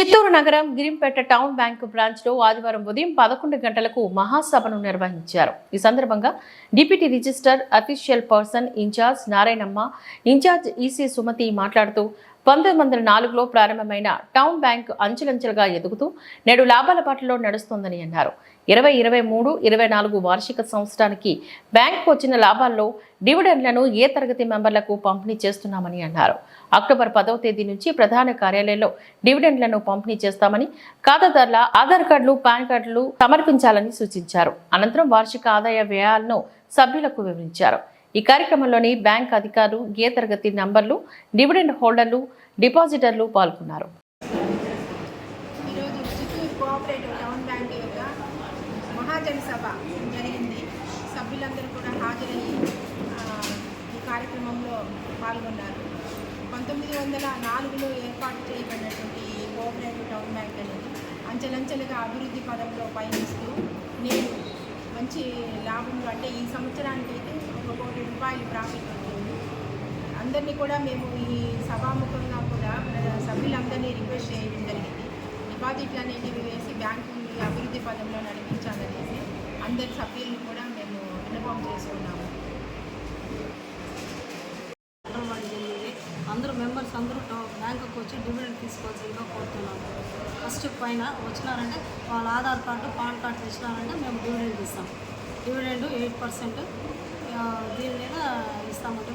చిత్తూరు నగరం Girimpeta town bank బ్రాంచ్లో ఆదివారం ఉదయం పదకొండు గంటలకు మహాసభను నిర్వహించారు. ఈ సందర్భంగా deputy register official person in charge Narayanamma in charge EC Sumathi మాట్లాడుతూ పంతొమ్మిది వందల నాలుగులో ప్రారంభమైన టౌన్ బ్యాంక్ అంచెలంచెలుగా ఎదుగుతూ నేడు లాభాల బాటలో నడుస్తోందని అన్నారు. ఇరవై ఇరవై మూడు ఇరవై నాలుగు వార్షిక సంవత్సరానికి బ్యాంకు వచ్చిన లాభాల్లో డివిడెండ్లను ఏ తరగతి మెంబర్లకు పంపిణీ చేస్తున్నామని అన్నారు. అక్టోబర్ పదవ తేదీ నుంచి ప్రధాన కార్యాలయంలో డివిడెండ్లను పంపిణీ చేస్తామని ఖాతాదారుల ఆధార్ కార్డులు పాన్ కార్డులు సమర్పించాలని సూచించారు. అనంతరం వార్షిక ఆదాయ వ్యయాలను సభ్యులకు వివరించారు. ఈ కార్యక్రమంలోని బ్యాంక్ అధికారులు ఏ తరగతి నంబర్లు డివిడెండ్ హోల్డర్లు డిపాజిటర్లు పాల్గొన్నారు. చిత్తూరు కోఆపరేటివ్ టౌన్ బ్యాంక్ మహాజన సభ జరిగింది. సభ్యులందరూ కూడా హాజరయ్యి ఈ కార్యక్రమంలో పాల్గొన్నారు. పంతొమ్మిది వందల నాలుగులో ఏర్పాటు చేయబడినటువంటి ఈ కోఆపరేటివ్ టౌన్ బ్యాంక్ అనేది అంచెలంచెలుగా అభివృద్ధి పదంలో పయనిస్తూ నేను మంచి లాభంలో అంటే ఈ సంవత్సరానికి రూపాయలు ప్రాఫిట్ ఉంటుంది. అందరినీ కూడా మేము ఈ సభాముఖంగా కూడా సభ్యులందరినీ రిక్వెస్ట్ చేయడం జరిగింది. డిపాజిట్లు అనేటివి వేసి బ్యాంకుని అభివృద్ధి పదంలో నడిపించాలనేసి అందరి సభ్యులను కూడా మేము విన్నపం చేసుకున్నాము అందరూ మెంబర్స్ అందరూ టో- బ్యాంకుకి వచ్చి డివిడెండ్ తీసుకోవాల్సిందిగా కోరుతున్నాము. ఫస్ట్ పైన వచ్చినారంటే వాళ్ళ ఆధార్ కార్డు పాన్ కార్డు తెచ్చినారంటే మేము డివిడెండ్ ఇస్తాం. డివిడెండ్ ఎయిట్ పర్సెంట్ దీని మీద ఇస్తామంటే